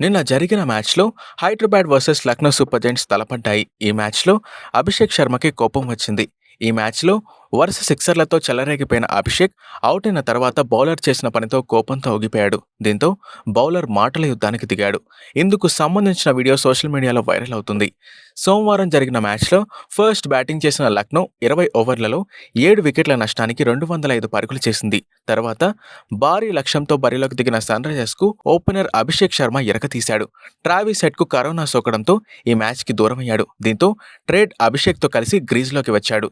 నిన్న జరిగిన మ్యాచ్లో Hyderabad versus Lucknow super giants తలపడ్డాయి. ఈ మ్యాచ్లో అభిషేక్ శర్మకి కోపం వచ్చింది. ఈ మ్యాచ్లో వరుస సిక్సర్లతో చెలరేగిపోయిన అభిషేక్ అవుట్ అయిన తర్వాత బౌలర్ చేసిన పనితో కోపంతో ఊగిపోయాడు దీంతో బౌలర్ మాటల యుద్ధానికి దిగాడు. ఇందుకు సంబంధించిన వీడియో సోషల్ మీడియాలో వైరల్ అవుతుంది. సోమవారం జరిగిన మ్యాచ్లో ఫస్ట్ బ్యాటింగ్ చేసిన లక్నో ఇరవై ఓవర్లలో ఏడు వికెట్ల నష్టానికి రెండు వందల ఐదు పరుగులు చేసింది. తర్వాత భారీ లక్ష్యంతో బరిలోకి దిగిన సన్ రైజర్స్కు ఓపెనర్ అభిషేక్ శర్మ ఎరకతీశాడు ట్రావిస్ హెడ్కు కరోనా సోకడంతో ఈ మ్యాచ్కి దూరమయ్యాడు. దీంతో ట్రేడ్ అభిషేక్తో కలిసి గ్రీజ్లోకి వచ్చాడు.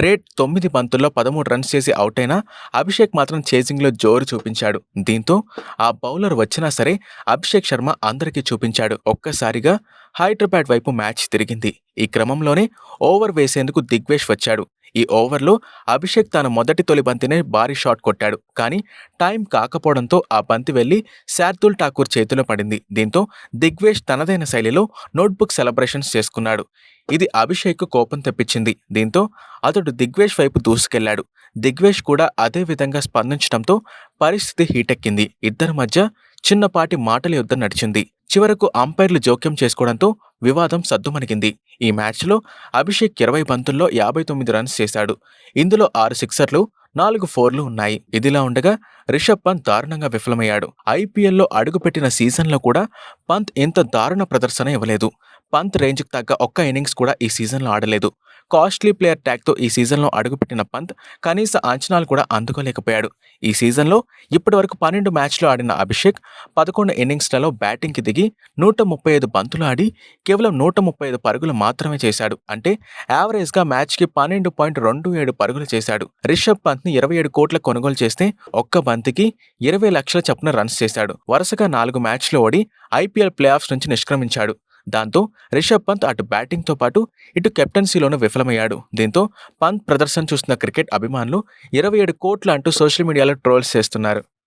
ట్రేడ్ తొమ్మిది బంతుల్లో పదమూడు రన్స్ చేసి అవుట్ అయినా అభిషేక్ మాత్రం చేసింగ్లో జోరు చూపించాడు. దీంతో ఆ బౌలర్ వచ్చినా సరే అభిషేక్ శర్మ అందరికీ చూపించాడు. ఒక్కసారిగా హైదరాబాద్ వైపు మ్యాచ్ తిరిగింది. ఈ క్రమంలోనే ఓవర్ వేసేందుకు దిగ్వేష్ వచ్చాడు. ఈ ఓవర్లో అభిషేక్ తన మొదటి తొలి బంతినే భారీ షాట్ కొట్టాడు. కానీ టైం కాకపోవడంతో ఆ బంతి వెళ్ళి శార్దుల్ ఠాకూర్ చేతిలో పడింది. దీంతో దిగ్వేష్ తనదైన శైలిలో నోట్బుక్ సెలబ్రేషన్స్ చేసుకున్నాడు. ఇది అభిషేక్ కోపం తెప్పించింది. దీంతో అతడు దిగ్వేష్ వైపు దూసుకెళ్ళాడు. దిగ్వేష్ కూడా అదే విధంగా స్పందించడంతో పరిస్థితి హీటెక్కింది. ఇద్దరి మధ్య చిన్నపాటి మాటల యుద్ధం నడిచింది. చివరకు అంపైర్లు జోక్యం చేసుకోవడంతో వివాదం సద్దుమణిగింది. ఈ మ్యాచ్లో అభిషేక్ ఇరవై బంతుల్లో యాభై తొమ్మిది రన్స్ చేశాడు. ఇందులో ఆరు సిక్సర్లు నాలుగు ఫోర్లు ఉన్నాయి. ఇదిలా ఉండగా రిషబ్ పంత్ దారుణంగా విఫలమయ్యాడు. ఐపీఎల్లో అడుగుపెట్టిన సీజన్లో కూడా పంత్ ఇంత దారుణ ప్రదర్శన ఇవ్వలేదు. పంత్ రేంజ్కి తగ్గ ఒక్క ఇన్నింగ్స్ కూడా ఈ సీజన్లో ఆడలేదు. కాస్ట్లీ ప్లేయర్ ట్యాగ్తో ఈ సీజన్లో అడుగుపెట్టిన పంత్ కనీస అంచనాలు కూడా అందుకోలేకపోయాడు. ఈ సీజన్లో ఇప్పటివరకు పన్నెండు మ్యాచ్లు ఆడిన అభిషేక్ పదకొండు ఇన్నింగ్స్లలో బ్యాటింగ్కి దిగి నూట ముప్పై ఐదు బంతులు ఆడి కేవలం నూట ముప్పై ఐదు పరుగులు మాత్రమే చేశాడు. అంటే యావరేజ్గా మ్యాచ్కి పన్నెండు పాయింట్ రెండు ఏడు పరుగులు చేశాడు. రిషబ్ పంత్ని ఇరవై ఏడు కోట్ల కొనుగోలు చేస్తే ఒక్క బంతికి ఇరవై లక్షల చొప్పున రన్స్ చేశాడు. వరుసగా నాలుగు మ్యాచ్లు ఓడి ఐపీఎల్ ప్లే ఆఫ్స్ నుంచి నిష్క్రమించాడు. దాంతో రిషబ్ పంత్ అటు బ్యాటింగ్తో పాటు ఇటు కెప్టెన్సీలోనూ విఫలమయ్యాడు. దీంతో పంత్ ప్రదర్శన చూస్తున్న క్రికెట్ అభిమానులు ఇరవై ఏడు కోట్ల అంటూ సోషల్ మీడియాలో ట్రోల్స్ చేస్తున్నారు.